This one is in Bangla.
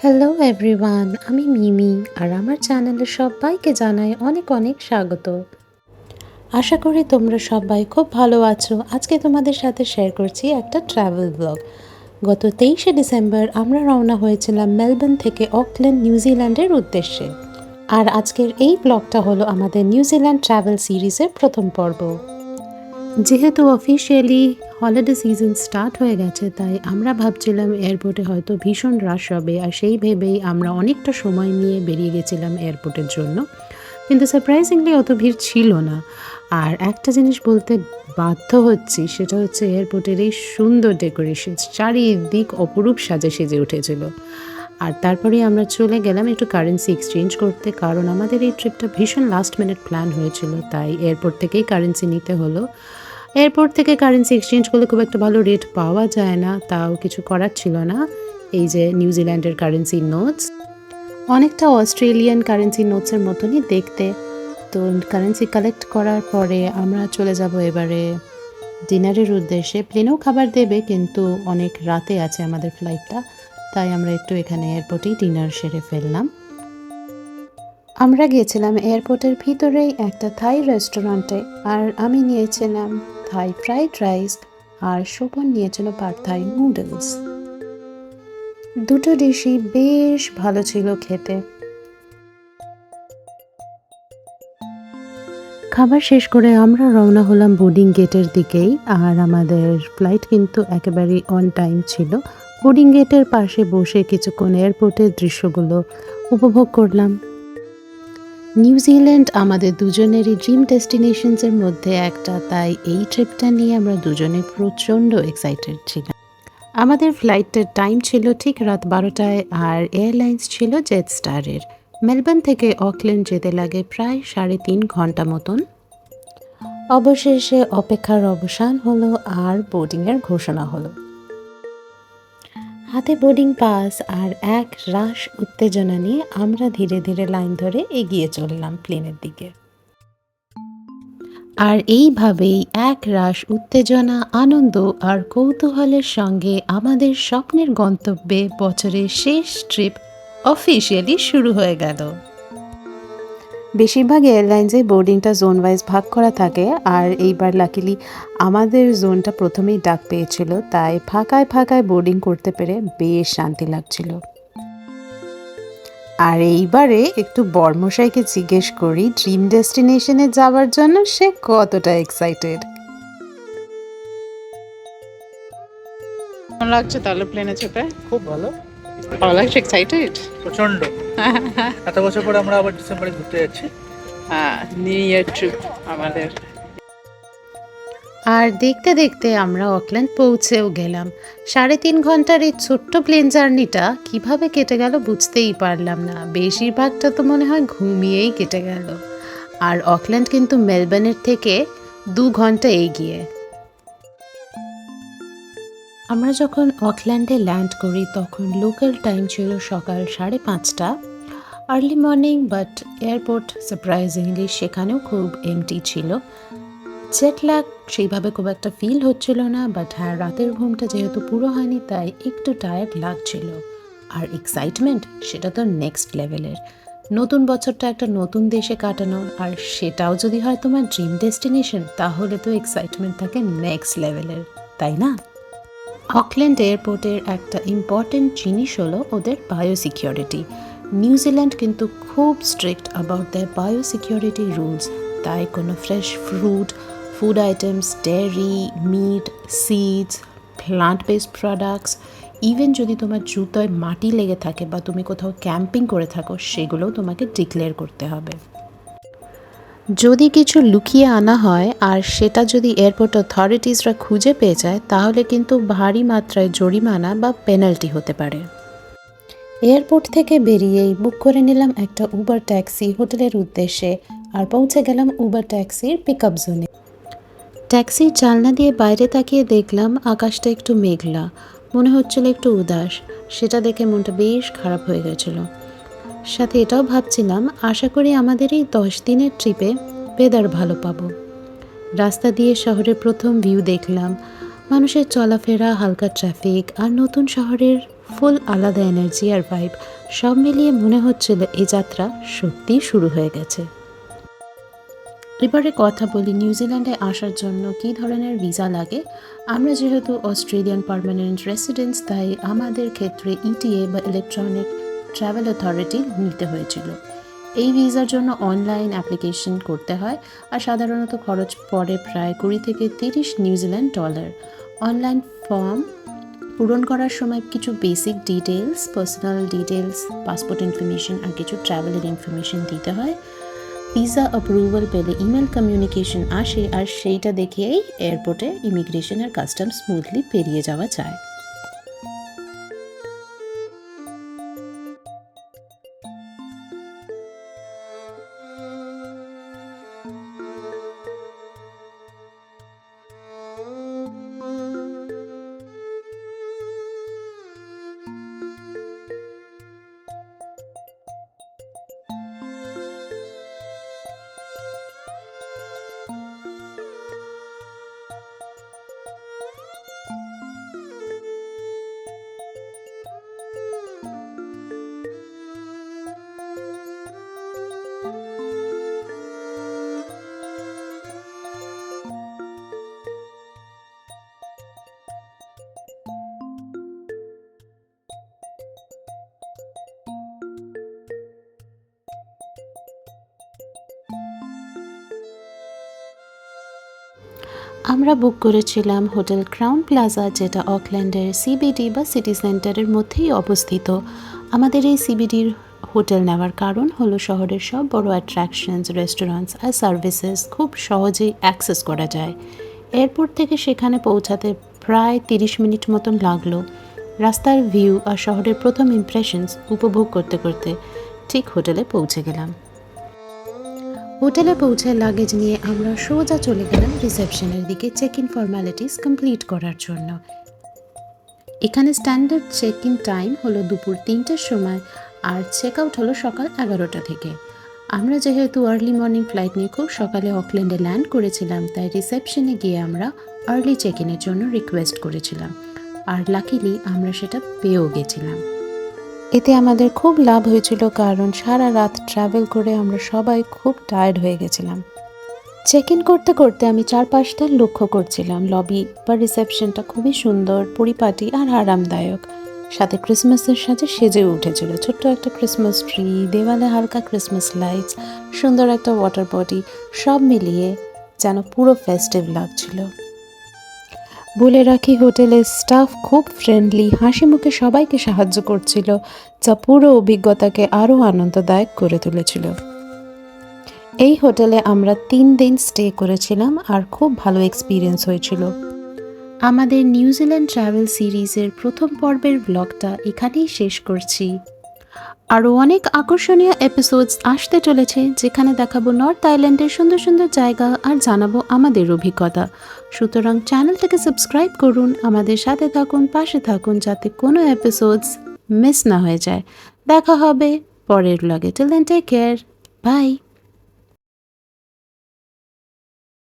হ্যালো এভরিওয়ান আমি মিমি, আর আমার চ্যানেলে সবাইকে জানাই অনেক অনেক স্বাগত। আশা করি তোমরা সবাই খুব ভালো আছো। আজকে তোমাদের সাথে শেয়ার করছি একটা ট্রাভেল ব্লগ গত তেইশে ডিসেম্বর আমরা রওনা হয়েছিলাম মেলবোর্ন থেকে অকল্যান্ড নিউজিল্যান্ডের উদ্দেশ্যে। আর আজকের এই ব্লগটা হলো আমাদের নিউজিল্যান্ড ট্রাভেল সিরিজের প্রথম পর্ব। যেহেতু অফিসিয়ালি হলিডে সিজন স্টার্ট হয়ে গেছে, তাই আমরা ভাবছিলাম এয়ারপোর্টে হয়তো ভীষণ রাশ হবে, আর সেই ভেবেই আমরা অনেকটা সময় নিয়ে বেরিয়ে গেছিলাম এয়ারপোর্টের জন্য। কিন্তু সারপ্রাইজিংলি অত ভিড় ছিল না। আর একটা জিনিস বলতে বাধ্য হচ্ছি, সেটা হচ্ছে এয়ারপোর্টের এই সুন্দর ডেকোরেশন চারিদিক অপরূপ সাজে সেজে উঠেছিল। আর তারপরে আমরা চলে গেলাম একটু কারেন্সি এক্সচেঞ্জ করতে, কারণ আমাদের এই ট্রিপটা ভীষণ লাস্ট মিনিট প্ল্যান হয়েছিল, তাই এয়ারপোর্ট থেকেই কারেন্সি নিতে হলো। এয়ারপোর্ট থেকে কারেন্সি এক্সচেঞ্জ করলে খুব একটা ভালো রেট পাওয়া যায় না, তাও কিছু করার ছিল না। এই যে নিউজিল্যান্ডের কারেন্সি নোটস অনেকটা অস্ট্রেলিয়ান কারেন্সি নোটসের মতনই দেখতে। তো কারেন্সি কালেক্ট করার পরে আমরা চলে যাব এবারে ডিনারের উদ্দেশ্যে। প্লেনেও খাবার দেবে, কিন্তু অনেক রাতে আছে আমাদের ফ্লাইটটা তাই আমরা একটু এখানে এয়ারপোর্টেই ডিনার সেরে ফেললাম। আমরা গিয়েছিলাম এয়ারপোর্টের ভিতরেই একটা থাই রেস্টুরেন্টে আর আমি নিয়েছিলাম থাই ফ্রাইড রাইস আর শোভন নিয়েছিল পার থাই নুডলস। দুটো ডিশই বেশ ভালো ছিল খেতে। খাবার শেষ করে আমরা রওনা হলাম বোর্ডিং গেটের দিকেই আর আমাদের ফ্লাইট কিন্তু একেবারেই অন টাইম ছিল। বোর্ডিং গেটের পাশে বসে কিছুক্ষণ এয়ারপোর্টের দৃশ্যগুলো উপভোগ করলাম। নিউজিল্যান্ড আমাদের দুজনেরই ড্রিম ডেস্টিনেশনসের মধ্যে একটা, তাই এই ট্রিপটা নিয়ে আমরা দুজনে প্রচণ্ড এক্সাইটেড ছিলাম। আমাদের ফ্লাইটের টাইম ছিল ঠিক রাত বারোটায় আর এয়ারলাইন্স ছিল জেট স্টারের মেলবোর্ন থেকে অকল্যান্ড যেতে লাগে প্রায় সাড়ে তিন ঘণ্টা মতন। অবশেষে অপেক্ষার অবসান হলো আর বোর্ডিংয়ের ঘোষণা হলো। হাতে বোর্ডিং পাস আর এক রাশ উত্তেজনা নিয়ে আমরা ধীরে ধীরে লাইন ধরে এগিয়ে চললাম প্লেনের দিকে। আর এইভাবেই এক রাশ উত্তেজনা, আনন্দ আর কৌতূহলের সঙ্গে আমাদের স্বপ্নের গন্তব্যে বছরের শেষ ট্রিপ অফিসিয়ালি শুরু হয়ে গেল। বেশিরভাগ এয়ারলাইন্সে বোর্ডিংটা জোন ওয়াইজ ভাগ করা থাকে আর এইবার লাকিলি আমাদের জোনটা প্রথমেই ডাক পেয়েছিল তাই ফাঁকায় ফাঁকায় বোর্ডিং করতে পেরে বেশ শান্তি লাগছিল। আর এইবারে একটু বর্মশাইকে জিজ্ঞেস করি ড্রিম ডেস্টিনেশনে যাওয়ার জন্য সে কতটা এক্সাইটেড লাগছে তাহলে প্লেনে চেপে? খুব ভালো। ভালো লাগছে এক্সাইটেড প্রচণ্ড। এত বছর পরে আমরা আবার ডিসেম্বরে ঘুরতে যাচ্ছি। হ্যাঁ নিউ ইয়ার ট্রিপ আমাদের। আর দেখতে দেখতে আমরা অকল্যান্ড পৌঁছেও গেলাম। সাড়ে তিন ঘণ্টার এই ছোট্ট প্লেন জার্নিটা কীভাবে কেটে গেল বুঝতেই পারলাম না। বেশিরভাগটা তো মনে হয় ঘুমিয়েই কেটে গেল। আর অকল্যান্ড কিন্তু মেলবোর্নের থেকে দু ঘণ্টা এগিয়ে। আমরা যখন অকল্যান্ডে ল্যান্ড করি, তখন লোকাল টাইম ছিল সকাল সাড়ে পাঁচটা। Early morning, but airport surprisingly সেখানেও খুব এমটি ছিল। জেট ল্যাগ সেইভাবে খুব একটা ফিল হচ্ছিল না বাট হ্যাঁ রাতের ঘুমটা যেহেতু পুরো হয়নি, তাই একটু টায়ার্ড লাগছিল। আর এক্সাইটমেন্ট সেটা তো নেক্সট লেভেলের নতুন বছরটা একটা নতুন দেশে কাটানো, আর সেটাও যদি হয় তোমার ড্রিম ডেস্টিনেশন তাহলে তো এক্সাইটমেন্ট থাকে নেক্সট লেভেলের তাই না? অকল্যান্ড এয়ারপোর্টের একটা ইম্পর্টেন্ট জিনিস হলো ওদের বায়োসিকিউরিটি নিউজিল্যান্ড কিন্তু খুব strict about the biosecurity rules তাই কোনো fresh fruit food items dairy meat seeds plant based products even যদি তোমার জুতোয় মাটি লেগে থাকে বা তুমি কোথাও ক্যাম্পিং করে থাকো, সেগুলোও তোমাকে ডিক্লেয়ার করতে হবে। যদি কিছু লুকিয়ে আনা হয় আর সেটা যদি এয়ারপোর্ট অথরিটিসরা খুঁজে পেয়ে যায়, তাহলে কিন্তু ভারী মাত্রায় জরিমানা বা পেনাল্টি হতে পারে। এয়ারপোর্ট থেকে বেরিয়েই বুক করে নিলাম একটা উবার ট্যাক্সি হোটেলের উদ্দেশ্যে আর পৌঁছে গেলাম উবার ট্যাক্সির পিক আপ জোনে। ট্যাক্সির জানলা দিয়ে বাইরে তাকিয়ে দেখলাম আকাশটা একটু মেঘলা, মনে হচ্ছিল একটু উদাস। সেটা দেখে মনটা বেশ খারাপ হয়ে গেছিল। সাথে এটাও ভাবছিলাম, আশা করি আমাদের এই দশ দিনের ট্রিপে ওয়েদার ভালো পাবো। রাস্তা দিয়ে শহরের প্রথম ভিউ দেখলাম। মানুষের চলাফেরা, হালকা ট্রাফিক আর নতুন শহরের ফুল আলাদা এনার্জি আর ভাইব সব মিলিয়ে মনে হচ্ছিল এই যাত্রা সত্যি শুরু হয়ে গেছে। এবারে কথা বলি নিউজিল্যান্ডে আসার জন্য কি ধরনের ভিসা লাগে। আমরা যেহেতু অস্ট্রেলিয়ান পারমানেন্ট রেসিডেন্স তাই আমাদের ক্ষেত্রে ইটিএ বা ইলেকট্রনিক ট্রাভেল অথরিটি নিতে হয়েছিল। এই ভিসার জন্য অনলাইন অ্যাপ্লিকেশন করতে হয় আর সাধারণত খরচ পড়ে প্রায় কুড়ি থেকে তিরিশ নিউজিল্যান্ড ডলার অনলাইন ফর্ম পূরণ করার সময় কিছু basic details personal details passport information আর কিছু ট্রাভেলের ইনফরমেশন দিতে হয়। ভিসা অ্যাপ্রুভাল পেলে ইমেল কমিউনিকেশন আসে আর সেইটা দেখেই এয়ারপোর্টে ইমিগ্রেশন আর কাস্টম স্মুথলি পেরিয়ে যাওয়া যায়। আমরা বুক করেছিলাম হোটেল ক্রাউন প্লাজা, যেটা অকল্যান্ডের সিবিডি বা সিটি সেন্টারের মধ্যেই অবস্থিত। আমাদের এই সিবিডির হোটেল নেওয়ার কারণ হলো শহরের সব বড় অ্যাট্রাকশনস রেস্টুরেন্টস আর সার্ভিসেস খুব সহজেই অ্যাক্সেস করা যায়। এয়ারপোর্ট থেকে সেখানে পৌঁছাতে প্রায় তিরিশ মিনিট মতন লাগল। রাস্তার ভিউ আর শহরের প্রথম ইমপ্রেশনস উপভোগ করতে করতে ঠিক হোটেলে পৌঁছে গেলাম। হোটেলে পৌঁছে লাগেজ নিয়ে আমরা সোজা চলে গেলাম রিসেপশনের দিকে চেক ইন ফর্মালিটিস কমপ্লিট করার জন্য। এখানে স্ট্যান্ডার্ড চেক ইন টাইম হলো দুপুর তিনটের সময় আর চেক আউট হলো সকাল এগারোটা থেকে। আমরা যেহেতু আর্লি মর্নিং ফ্লাইট নিয়ে খুব সকালে অকল্যান্ডে ল্যান্ড করেছিলাম, তাই রিসেপশনে গিয়ে আমরা আর্লি চেক ইনের জন্য রিকোয়েস্ট করেছিলাম। আর লাকিলি আমরা সেটা পেয়েও গেছিলাম। এতে আমাদের খুব লাভ হয়েছিল কারণ সারা রাত ট্রাভেল করে আমরা সবাই খুব টায়ার্ড হয়ে গেছিলাম। চেক ইন করতে করতে আমি চারপাশটা লক্ষ্য করছিলাম। লবি বা রিসেপশনটা খুবই সুন্দর, পরিপাটি আর আরামদায়ক। সাথে ক্রিসমাসের সাথে সেজে উঠেছিল। ছোট্ট একটা ক্রিসমাস ট্রি দেওয়ালে হালকা ক্রিসমাস লাইটস সুন্দর একটা ওয়াটার বডি সব মিলিয়ে যেন পুরো ফেস্টিভ লাগছিল। বলে রাখি, হোটেলের স্টাফ খুব ফ্রেন্ডলি হাসি মুখে সবাইকে সাহায্য করছিল, যা পুরো অভিজ্ঞতাকে আরও আনন্দদায়ক করে তুলেছিল। এই হোটেলে আমরা তিন দিন স্টে করেছিলাম আর খুব ভালো এক্সপিরিয়েন্স হয়েছিল। আমাদের নিউজিল্যান্ড ট্রাভেল সিরিজের প্রথম পর্বের ব্লগটা এখানেই শেষ করছি। আরও অনেক আকর্ষণীয় এপিসোডস আসতে চলেছে, যেখানে দেখাবো নর্থ আইল্যান্ডের সুন্দর সুন্দর জায়গা আর জানাব আমাদের অভিজ্ঞতা। সুতরাং চ্যানেলটাকে সাবস্ক্রাইব করুন, আমাদের সাথে থাকুন, পাশে থাকুন, যাতে কোনো এপিসোডস মিস না হয়ে যায়। দেখা হবে পরের লগে টিল টেক কেয়ার বাই